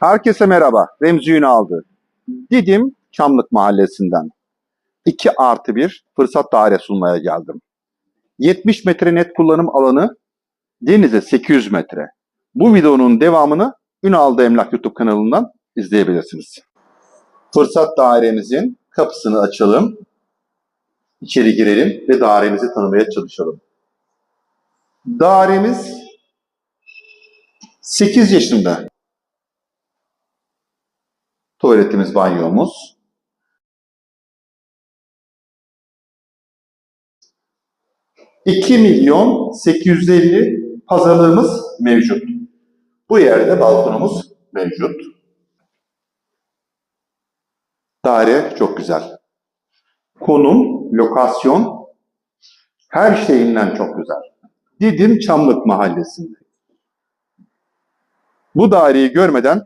Herkese merhaba. Remzi Ünal'dı. Didim Çamlık Mahallesi'nden. 2 artı 1 fırsat daire sunmaya geldim. 70 metre net kullanım alanı, denize 800 metre. Bu videonun devamını Ünal'da Emlak YouTube kanalından izleyebilirsiniz. Fırsat dairemizin kapısını açalım. İçeri girelim ve dairemizi tanımaya çalışalım. Dairemiz 8 yaşında. Tuvaletimiz, banyomuz. ...2 milyon 850 pazarlığımız mevcut. Bu yerde balkonumuz mevcut. Daire çok güzel. Konum, lokasyon her şeyinden çok güzel. Didim Çamlık Mahallesi'nde. Bu daireyi görmeden